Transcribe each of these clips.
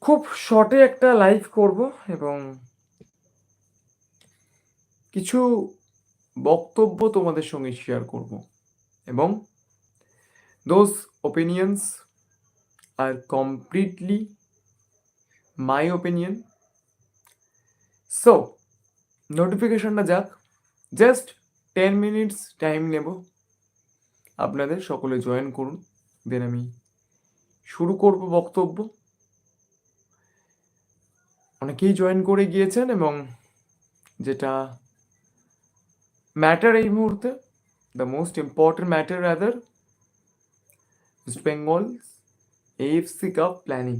খুব শর্টে একটা লাইভ করব এবং কিছু বক্তব্য তোমাদের সঙ্গে শেয়ার করব। এবং those opinions are completely my opinion so নোটিফিকেশনটা যাক। জাস্ট টেন মিনিটস টাইম নেব। আপনাদের সকলে জয়েন করুন। দেন আমি শুরু করব বক্তব্য। অনেকেই জয়েন করে গিয়েছেন এবং যেটা ম্যাটার এই মুহূর্তে the most important matter rather East Bengal AFC cup planning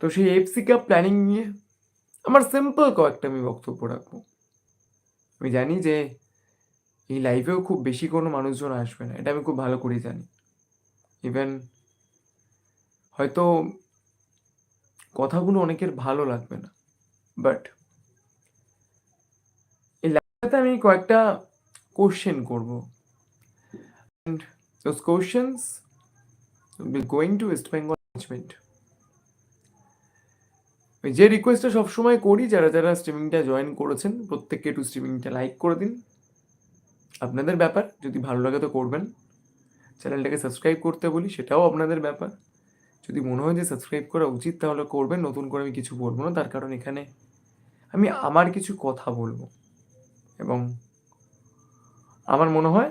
তো সেই এফসি কাপ প্ল্যানিং নিয়ে আমার সিম্পল কয়েকটা আমি বক্তব্য রাখব। আমি জানি যে এই লাইফেও খুব বেশি কোনো মানুষজন আসবে না, এটা আমি খুব ভালো করেই জানি। ইভেন হয়তো কথাগুলো অনেকের ভালো লাগবে না বাট এই লাইভটাতে আমি কয়েকটা কোশ্চেন করব। And questions be going to West Bengal management যে রিকোয়েস্টটা সবসময় করি, যারা যারা স্ট্রিমিংটা জয়েন করেছেন, প্রত্যেককে একটু স্ট্রিমিংটা লাইক করে দিন। আপনাদের ব্যাপার, যদি ভালো লাগে তো করবেন। চ্যানেলটাকে সাবস্ক্রাইব করতে বলি, সেটাও আপনাদের ব্যাপার। যদি মনে হয় যে সাবস্ক্রাইব করা উচিত, তাহলে করবেন। নতুন করে আমি কিছু বলব না। তার কারণ এখানে আমি আমার কিছু কথা বলব। এবং আমার মনে হয়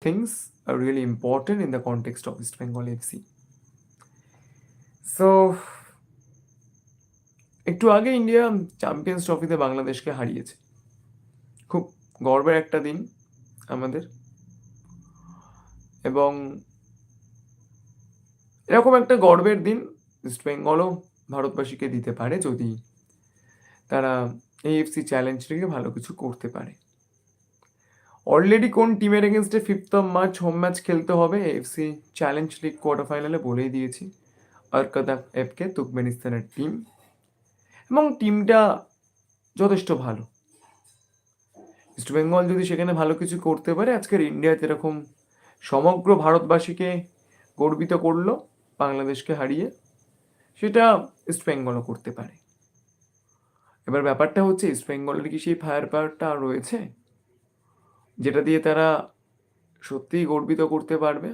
things are really important in the context of East Bengal FC so একটু আগে ইন্ডিয়া চ্যাম্পিয়ন্স ট্রফিতে বাংলাদেশকে হারিয়েছে। খুব গর্বের একটা দিন আমাদের। এবং এরকম একটা গর্বের দিন ইস্ট বেঙ্গলও ভারতবাসীকে দিতে পারে যদি তারা এএফসি চ্যালেঞ্জ লিগে ভালো কিছু করতে পারে। অলরেডি কোন টিমের এগেনস্টে fifth of March home match খেলতে হবে এএফসি চ্যালেঞ্জ লিগ কোয়ার্টার ফাইনালে বলেই দিয়েছি। আরকাদা এফকে তুর্কমেনিস্তানের টিম এবং টিমটা যথেষ্ট ভালো। ইস্টবেঙ্গল যদি সেখানে ভালো কিছু করতে পারে, আজকের ইন্ডিয়াতে এরকম সমগ্র ভারতবাসীকে গর্বিত করল বাংলাদেশকে হারিয়ে সেটা ইস্ট বেঙ্গলও করতে পারে। এবার ব্যাপারটা হচ্ছে ইস্ট বেঙ্গলের কি সেই ফায়ার পাওয়ারটা রয়েছে? যেটা দিয়ে তারা সত্যিই গর্বিত করতে পারবে?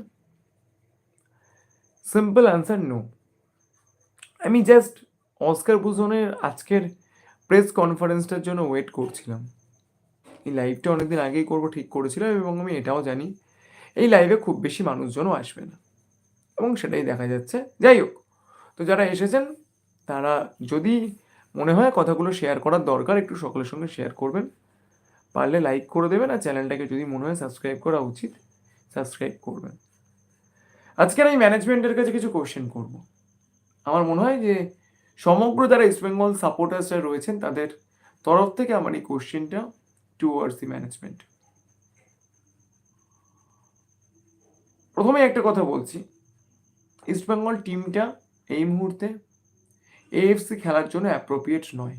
সিম্পল অ্যান্সার নো আমি জাস্ট অস্কার ভূষণের আজকের প্রেস কনফারেন্সটার জন্য ওয়েট করছিলাম। এই লাইভটা অনেকদিন আগেই করব, ঠিক করেছিলাম এবং আমি এটাও জানি, এই লাইভে খুব বেশি মানুষজনও আসবে না। এবং সেটাই দেখা যাচ্ছে। যাই হোক, তো যারা এসেছেন, তারা যদি মনে হয় কথাগুলো শেয়ার করার দরকার, একটু সকলের সঙ্গে শেয়ার করবেন। পারলে লাইক করে দেবেন আর চ্যানেলটাকে যদি মনে হয় সাবস্ক্রাইব করা উচিত সাবস্ক্রাইব করবেন। আজকের আমি ম্যানেজমেন্টের কাছে কিছু কোশ্চেন করব। আমার মনে হয় যে, সমগ্র যারা ইস্টবেঙ্গল সাপোর্টার্সরা রয়েছেন, তাদের তরফ থেকে আমার এই কোশ্চেনটা টুয়ার্ডস দি ম্যানেজমেন্ট প্রথমে একটা কথা বলছি ইস্টবেঙ্গল টিমটা এই মুহূর্তে এএফসি খেলার জন্য অ্যাপ্রোপ্রিয়েট নয়।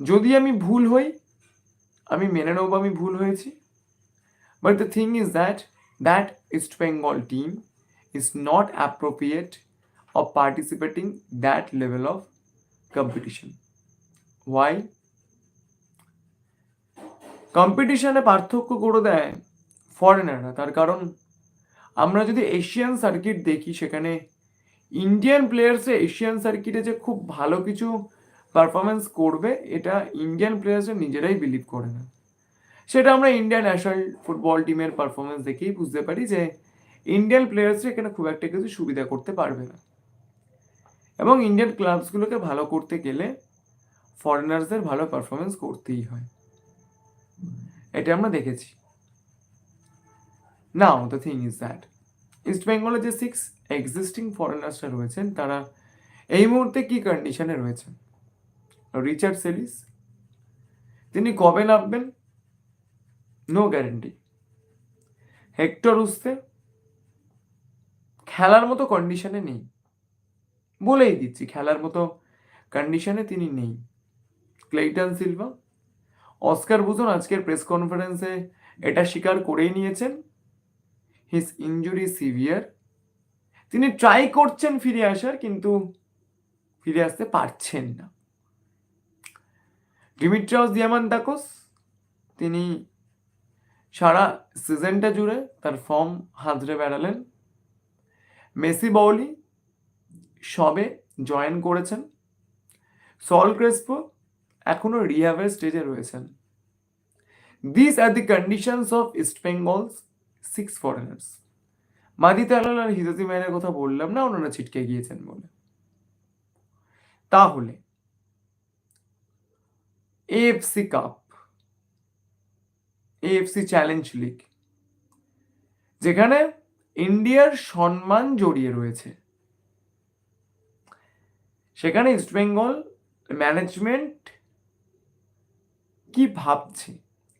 যদি আমি ভুল হই, আমি মেনে নেব আমি ভুল হয়েছি। But the thing is that that East Bengal team is not appropriate of participating that level of competition. Why? কম্পিটিশনে পার্থক্য করে দেয় ফরেনাররা তার কারণ আমরা যদি এশিয়ান সার্কিট দেখি, সেখানে ইন্ডিয়ান প্লেয়ার্সে এশিয়ান সার্কিটে যে খুব ভালো কিছু পারফরমেন্স করবে, এটা ইন্ডিয়ান প্লেয়ার্সরা নিজেরাই বিলিভ করে না। সেটা আমরা ইন্ডিয়ান ন্যাশনাল ফুটবল টিমের পারফরমেন্স দেখেই বুঝতে পারি যে ইন্ডিয়ান প্লেয়ার্সরা এখানে খুব একটা কিছু সুবিধা করতে পারবে না। এবং ইন্ডিয়ান ক্লাবসগুলোকে ভালো করতে গেলে ফরেনার্সদের ভালো পারফরমেন্স করতেই হয়। এটা আমরা দেখেছি। Now the thing is that East বেঙ্গলের যে সিক্স এক্সিস্টিং ফরেনার্সরা রয়েছেন, তারা এই মুহূর্তে কি কন্ডিশনে রয়েছেন? রিচার্ড সেলিস তিনি কবে নামবেন? নো গ্যারেন্টি হেক্টর উস্তে খেলার মতো কন্ডিশনে নেই। বলেই দিচ্ছি, খেলার মতো কন্ডিশনে তিনি নেই। ক্লেইটন সিলভা অস্কার বুঝুন আজকের প্রেস কনফারেন্সে এটা স্বীকার করেই নিয়েছেন। হিজ ইঞ্জুরি সিভিয়ার তিনি ট্রাই করছেন ফিরে আসার, কিন্তু ফিরে আসতে পারছেন না। ডিমিট্রিয়াস দিয়ামান্তাকোস তিনি সারা সিজনটা জুড়ে তার ফর্ম হাতড়ে বেড়ালেন। মেসি বাউলি সবে জয়েন করেছেন। সল ক্রেসপো এখনও রিহাবের স্টেজে রয়েছেন। This are the conditions of East Bengal's six foreigners Madih Talal R Hijazi মায়ের কথা বললাম না, ওনারা ছিটকে গিয়েছেন বলে। তাহলে AFC cup AFC challenge league যেখানে ইন্ডিয়ার সম্মান জড়িয়ে রয়েছে। সেখানে ইস্টবেঙ্গল ম্যানেজমেন্ট কি ভাবছে?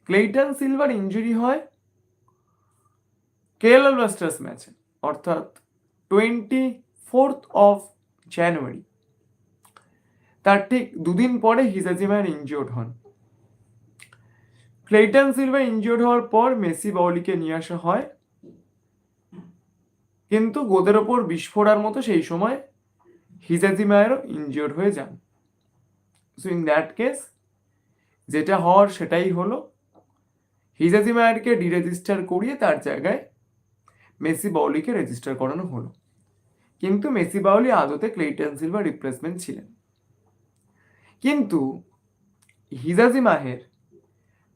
ক্লেইটন সিলভার ইঞ্জুরি হয় কেএলএল ব্লাস্টার্স ম্যাচে অর্থাৎ টোয়েন্টি ফোর্থ অফ জানুয়ারি তার ঠিক দুদিন পরে হিজাজিমার ইনজিওর্ড হন। ক্লেইটন সিলভার ইনজিওর্ড হওয়ার পর মেসি বাউলিকে নিয়ে আসা হয়। কিন্তু গোদের ওপর বিস্ফোরার মতো সেই সময় হিজাজি হিজাজিমায়েরও ইনজিওর্ড হয়ে যান। সো ইন দ্যাট কেস যেটা হওয়ার সেটাই হলো হিজাজি হিজাজিমায়ারকে ডিরেজিস্টার করিয়ে তার জায়গায় মেসি বাউলিকে রেজিস্টার করানো হলো। কিন্তু মেসি বাউলি আদতে ক্লেইটন সিলভার রিপ্লেসমেন্ট ছিলেন। কিন্তু হিজাজি মাহের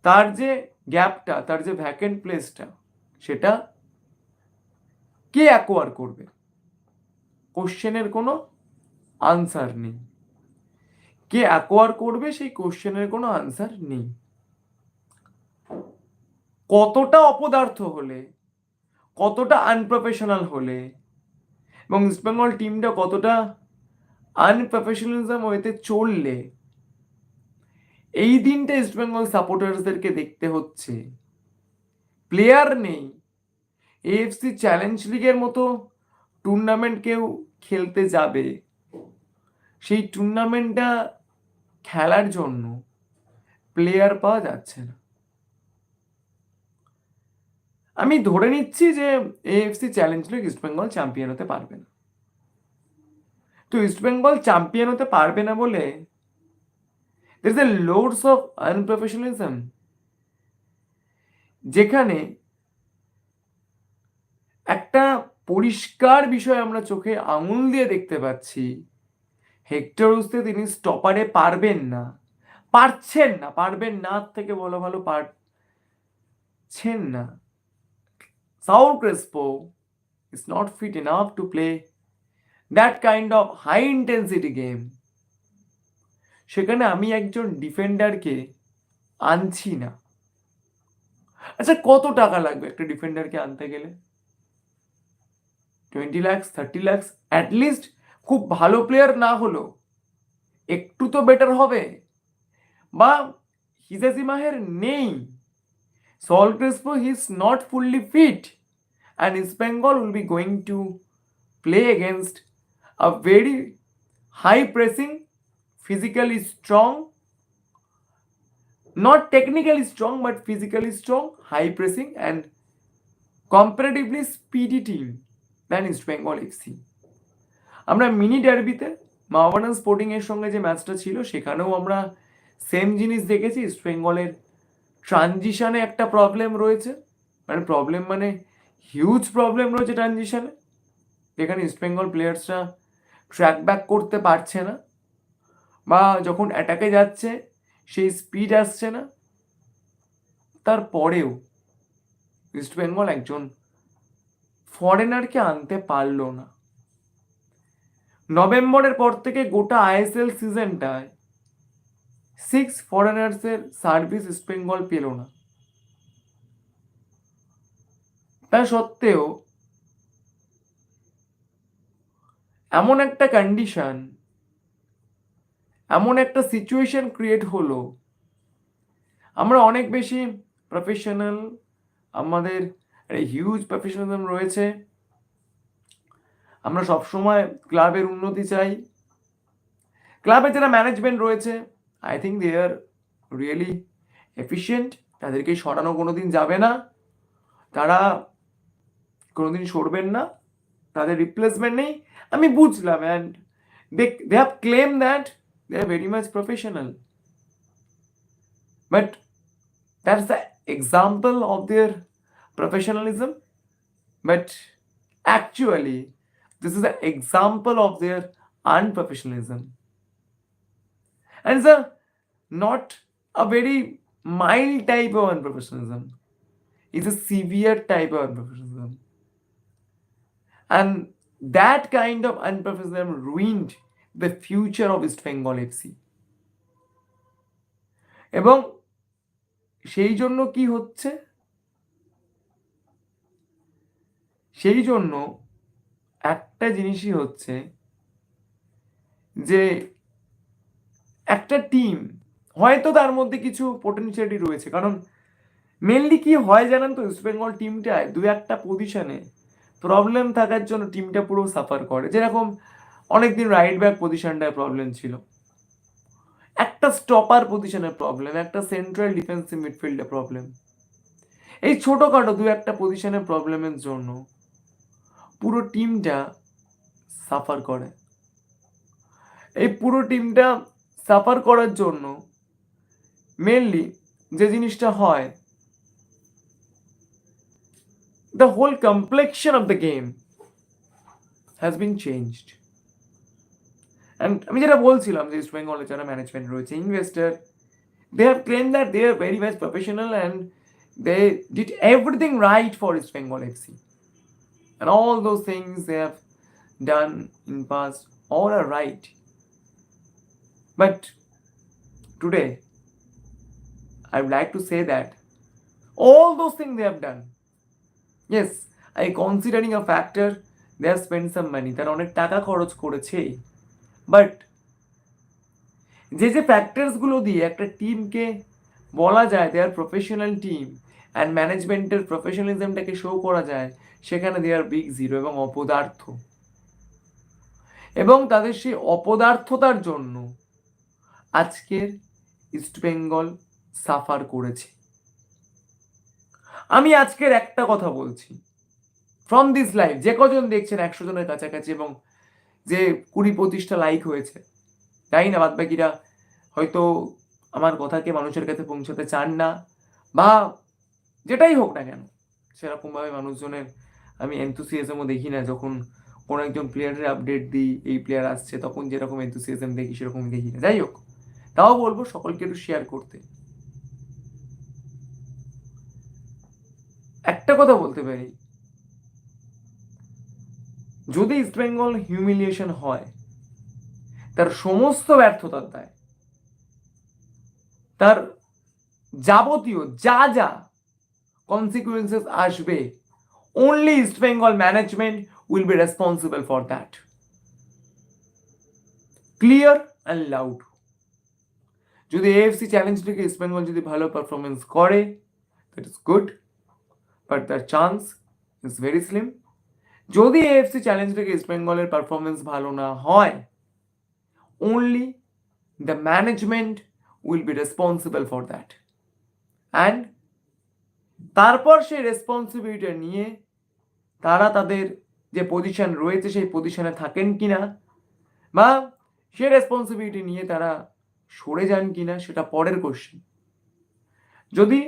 তার যে গ্যাপটা, তার যে ভ্যাকেন্ট প্লেসটা সেটা কে অ্যাকোয়ার করবে? কোশ্চেনের কোনো আনসার নেই। কে অ্যাকোয়ার করবে সেই কোশ্চেনের কোনো আনসার নেই। কতটা অপদার্থ হলে কতটা আনপ্রফেশনাল হলে এবং ইস্টবেঙ্গল টিমটা কতটা আনপ্রফেশনালিজম ওয়েতে চললে, এই দিনটা ইস্টবেঙ্গল সাপোর্টার্সদেরকে দেখতে হচ্ছে। প্লেয়ার নেই এএফসি চ্যালেঞ্জ লিগের মতো টুর্নামেন্ট কেউ খেলতে যাবে। সেই টুর্নামেন্টটা খেলার জন্য প্লেয়ার পাওয়া যাচ্ছে না। আমি ধরে নিচ্ছি যে AFC challenge league East Bengal champion হতে পারবে না। তো ইস্টবেঙ্গল চ্যাম্পিয়ন হতে পারবে না বলে there is a loads of unprofessionalism যেখানে একটা পরিষ্কার বিষয় আমরা চোখে আঙুল দিয়ে দেখতে পাচ্ছি হেক্টর উসতে তিনি স্টপারে পারবেন না, পারছেন না, পারবেন না থেকে বলা ভালো পারছেন না। Saul Crespo is not fit enough to play that kind of high intensity game. সেখানে আমি একজন ডিফেন্ডারকে আনছি না। আচ্ছা কত টাকা লাগবে একটা ডিফেন্ডারকে আনতে গেলে? Twenty lakhs thirty lakhs at least খুব ভালো প্লেয়ার না হলো একটু তো বেটার হবে। বা হিজাজি মাহের নেই। Saul Crespo he is not fully fit and East Bengal will be going to play against a very high pressing, physically strong, not technically strong but physically strong, high pressing and comparatively speedy team than East Bengal FC. আমরা mini ডার্বিতে মাওয়ানান Sporting এর সঙ্গে যে ম্যাচটা ছিল সেখানেও আমরা সেম জিনিস দেখেছি ইস্ট বেঙ্গলের ট্রানজিশনে একটা প্রবলেম রয়েছে। মানে প্রবলেম মানে হিউজ প্রবলেম রয়েছে ট্রানজিশনে যেখানে ইস্টবেঙ্গল প্লেয়ার্সরা ট্র্যাক ব্যাক করতে পারছে না। বা যখন অ্যাটাকে যাচ্ছে, সেই স্পিড আসছে না। তারপরেও ইস্টবেঙ্গল একজন ফরেনারকে আনতে পারল না। নভেম্বরের পর থেকে গোটা আইএসএল সিজনটায় সিক্স ফরেনার্সের সার্ভিস ইস্ট বেঙ্গল পেল না। তা সত্ত্বেও, এমন একটা কন্ডিশন এমন একটা সিচুয়েশন ক্রিয়েট হলো। আমরা অনেক বেশি প্রফেশনাল আমাদের হিউজ প্রফেশনালিজম রয়েছে। আমরা সবসময় ক্লাবের উন্নতি চাই। ক্লাবের যারা ম্যানেজমেন্ট রয়েছে I think they are really efficient তাদেরকে সরানো কোনো দিন যাবে না, তারা কোনোদিন সরবেন না, তাদের রিপ্লেসমেন্ট নেই। আমি বুঝলাম and they they have claim that they are very much professional but that's the example of their professionalism but actually this is an example of their unprofessionalism and it's a not a very mild type of unprofessionalism it's a severe type of unprofessionalism and that kind of unprofessionalism ruined the future of East Bengal FC এবং সেই জন্য কি হচ্ছে সেই জন্য একটা জিনিসই হচ্ছে যে একটা টিম হয়তো তার মধ্যে কিছু পোটেনশিয়ালিটি রয়েছে। কারণ মেনলি কি হয় জানেন তো ইস্ট বেঙ্গল টিমটায় দু একটা পজিশনে প্রবলেম থাকার জন্য টিমটা পুরো সাফার করে। যেরকম অনেকদিন রাইট ব্যাক পজিশনটায় প্রবলেম ছিল। একটা স্টপার পজিশনের প্রবলেম একটা সেন্ট্রাল ডিফেন্সিভ মিডফিল্ডে প্রবলেম এই ছোটোখাটো দু একটা পজিশনের প্রবলেমের জন্য পুরো টিমটা সাফার করে। এই পুরো টিমটা সাফার করার জন্য মেনলি যে জিনিসটা হয় the whole complexion of the game has been changed and আমি যেটা বলছিলাম যে ইস্ট বেঙ্গলের যারা ম্যানেজমেন্ট রয়েছে investor they have claim that they are very much professional and they did everything right for East Bengal FC and all those things they have done in past, all are right. But today, i would like to say that all those things they have done, yes, i considering a factor, they have spent some money তারা অনেক টাকা খরচ করেছে but যে যে ফ্যাক্টরসগুলো দিয়ে একটা টিমকে বলা যায় they are professional team and ম্যানেজমেন্টের প্রফেশনালিজমটাকে শো করা যায় সেখানে দে আর বিগ জিরো এবং অপদার্থ এবং তাদের সেই অপদার্থতার জন্য আজকের ইস্টবেঙ্গল সাফার করেছে। আমি আজকের একটা কথা বলছি। ফ্রম দিস লাইভ যে কজন দেখছেন একশো জনের কাছাকাছি এবং যে কুড়ি পঁচিশটা লাইক হয়েছে, তাই না? বাদ বাকিরা হয়তো আমার কথাকে মানুষের কাছে পৌঁছাতে চান না বা যেটাই হোক না কেন, সেরকমভাবে মানুষজনের আমি এনথুসিয়াজমও দেখি না। যখন কোনো একজন প্লেয়ারের আপডেট দিই, এই প্লেয়ার আসছে, তখন যেরকম এনথুসিয়াজম দেখি, সেরকম দেখি না। যাই হোক তাও বলব সকলকে একটু শেয়ার করতে একটা কথা বলতে পারি যদি ইস্ট বেঙ্গল হিউমিলিয়েশন হয়, তার সমস্ত ব্যর্থতার দায়, তার যাবতীয় যা যা কনসিকুয়েন্সেস আসবে, only East Bengal management will be responsible for that. Clear and loud. যদি এএফসি চ্যালেঞ্জ লিগে ইস্ট বেঙ্গল যদি ভালো পারফরমেন্স করে that is good but the chance is very slim যদি এএফসি চ্যালেঞ্জ লিগে ইস্ট বেঙ্গলের পারফরমেন্স ভালো না হয়, only the management will be responsible for that and তারপর সেই রেসপন্সিবিলিটি নিয়ে তারা তাদের যে পজিশন রয়েছে, সেই পজিশনে থাকেন কি না বা সে রেসপন্সিবিলিটি নিয়ে তারা সরে যান কিনা সেটা পরের কোশ্চেন যদি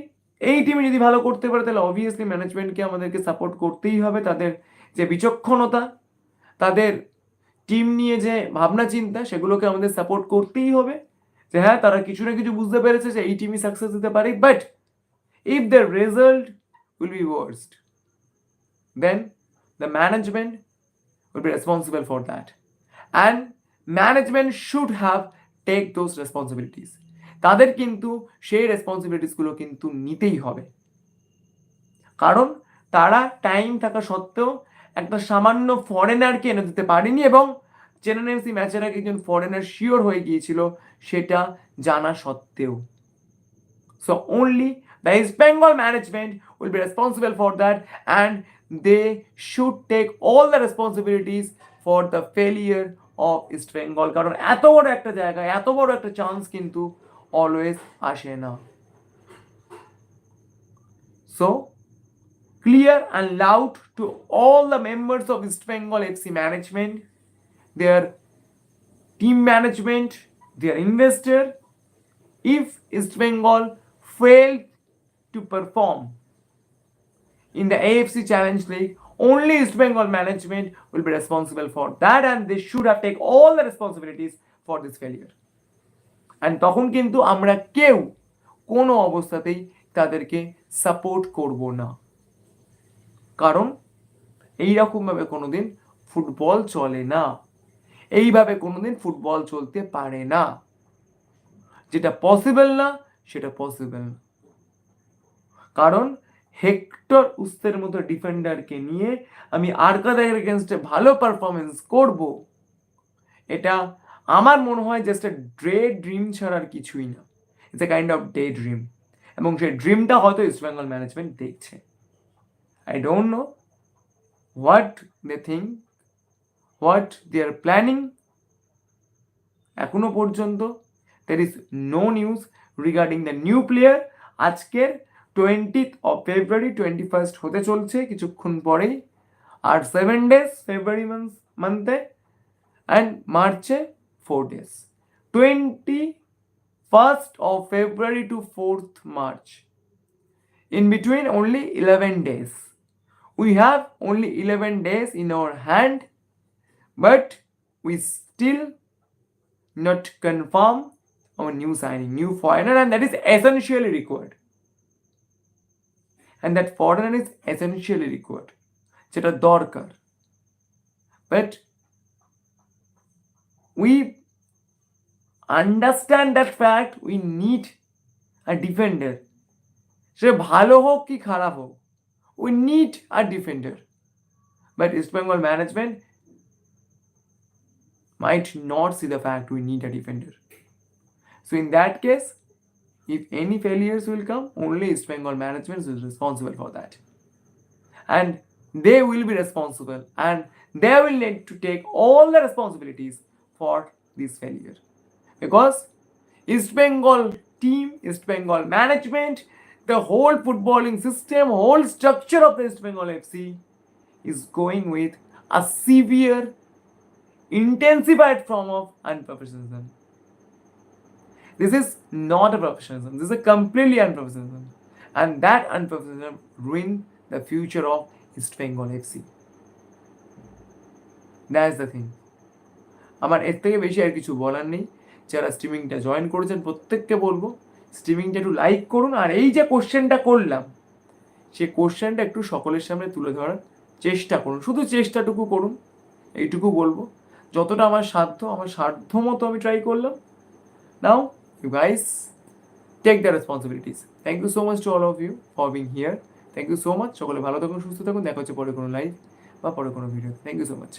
এই টিমে যদি ভালো করতে পারে, তাহলে অবভিয়াসলি ম্যানেজমেন্টকে আমাদেরকে সাপোর্ট করতেই হবে তাদের যে বিচক্ষণতা, তাদের টিম নিয়ে যে ভাবনা চিন্তা, সেগুলোকে আমাদের সাপোর্ট করতেই হবে। যে হ্যাঁ তারা কিছু না কিছু বুঝতে পেরেছে যে এই টিমই সাকসেস দিতে পারে but if the result will be worst then the management will be responsible for that. And management should have take those responsibilities তাদের কিন্তু সেই রেসপন্সিবিলিটিসগুলো কিন্তু নিতেই হবে। কারণ তারা টাইম থাকা সত্ত্বেও একটা সামান্য ফরেনারকে এনে দিতে পারেনি এবং চেন্নাইএফসি ম্যাচের আগে একজন ফরেনার শিওর হয়ে গিয়েছিল, সেটা জানা সত্ত্বেও। So only the East Bengal management will be responsible for that and they should take all the responsibilities for the failure of East Bengal কারণ এত বড় একটা জায়গা এত বড় একটা চান্স কিন্তু অলওয়েজ আসে না so clear and loud to all the members of East Bengal FC management, their team management, their investor, if East Bengal failed to perform in the AFC Challenge League, only East Bengal management will be responsible for that and they should have taken all the responsibilities for this failure. And তখন কিন্তু আমরা কেউ কোনো অবস্থাতেই তাদেরকে support করব না কারণ এইরকমভাবে কোনোদিন ফুটবল চলে না এইভাবে কোনোদিন ফুটবল চলতে পারে না যেটা পসিবল না সেটা পসিবল না কারণ হেক্টর উস্তের মতো ডিফেন্ডারকে নিয়ে আমি আরকাদের এগেনস্টে ভালো পারফরমেন্স করব। এটা আমার মনে হয় জাস্ট এ ড্রে ড্রিম ছাড়া আর কিছুই না। It's a kind of day dream এবং সেই ড্রিমটা হয়তো ইস্ট বেঙ্গল ম্যানেজমেন্ট দেখছে। I don't know what they think what they are planning এখনও পর্যন্ত there is no news regarding the new player আজকের twentieth of February twenty first হতে চলছে কিছুক্ষণ পরেই আর সেভেন ডেজ ফেব্রুয়ারি মান্থ মান্থে অ্যান্ড মার্চে four days twenty first of February to fourth March in between only 11 days we have only 11 days in our hand but we still not confirm our new signing new foreigner and that is essentially required and that foreigner is essentially required যেটা দরকার but we understand that fact we need a defender সে ভালো হোক কি খারাপ হোক we need a defender but East Bengal management might not see the fact we need a defender. So in that case, if any failures will come, only East Bengal management is responsible for that. And they will be responsible and they will need to take all the responsibilities for this failure. Because East Bengal team, East Bengal management, the whole footballing system, whole structure of the East Bengal FC is going with a severe, intensified form of unprofessionalism. This is not a professionalism, this is a completely unprofessionalism. And that unprofessionalism ruined the future of East Bengal FC. That's the thing. আমার এর থেকে বেশি আর কিছু বলার নেই যারা স্ট্রিমিংটা join করেছেন প্রত্যেককে বলব স্ট্রিমিংটা একটু লাইক করুন আর এই যে কোশ্চেনটা করলাম সেই কোশ্চেনটা একটু সকলের সামনে তুলে ধরার চেষ্টা করুন শুধু চেষ্টাটুকু করুন এইটুকু বলব যতটা আমার সাধ্য আমার সাধ্য মতো আমি ট্রাই করলাম now you guys take the responsibilities thank you so much to all of you for being here thank you so much সকলে ভালো থাকুন, সুস্থ থাকুন। দেখা হচ্ছে পরে কোনো লাইভ বা পরে কোনো video thank you so much